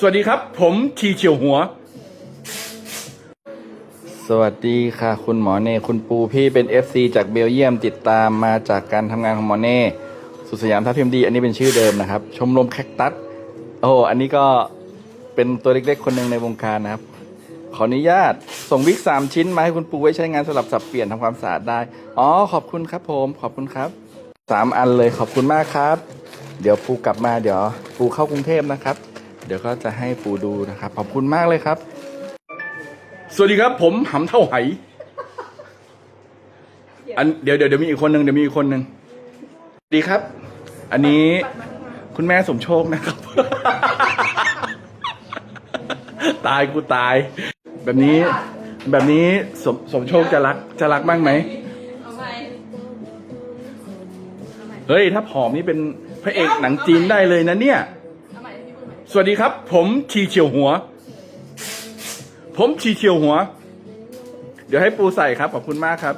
สวัสดีครับ ผมทีเฉียวหัว สวัสดีค่ะ คุณหมอเน คุณปูพี่เป็น FC จากเบลเยียมติดตามมาจากการทำงานของหมอเน สุดสยามทัพเทียมดี อันนี้เป็นชื่อเดิมนะครับ ชมรมแคคตัสโอ้อันนี้ก็เป็นตัวเล็กๆ คนหนึ่งในวงการนะครับ ขออนุญาตส่งวิกสามชิ้นมาให้คุณปูไว้ใช้งานสลับสับเปลี่ยนทำความสะอาดได้ อ๋อขอบคุณครับผมขอบคุณครับสามอันเลยขอบคุณมากครับ เดี๋ยวปูกลับมาเดี๋ยวปูเข้ากรุงเทพนะครับ เดี๋ยวก็จะให้ปูดูนะครับ ขอบคุณมากเลยครับ สวัสดีครับ ผมหำเท่าไหอันเดี๋ยวเดี๋ยวเดี๋ยวมีอีกคนหนึ่งเดี๋ยวมีอีกคนหนึ่งสวัสดีครับ อันนี้คุณแม่สมโชคนะครับ ตายกูตาย แบบนี้แบบนี้สมสมโชคจะรักจะรักบ้างไหมเอาไปเฮ้ย ถ้าผอมนี่เป็นพระเอกหนังจีนได้เลยนะเนี่ย สวัสดีครับ ผมชีเฉียวหัว ผมชีเฉียวหัว เดี๋ยวให้ปูใส่ครับ ขอบคุณมากครับ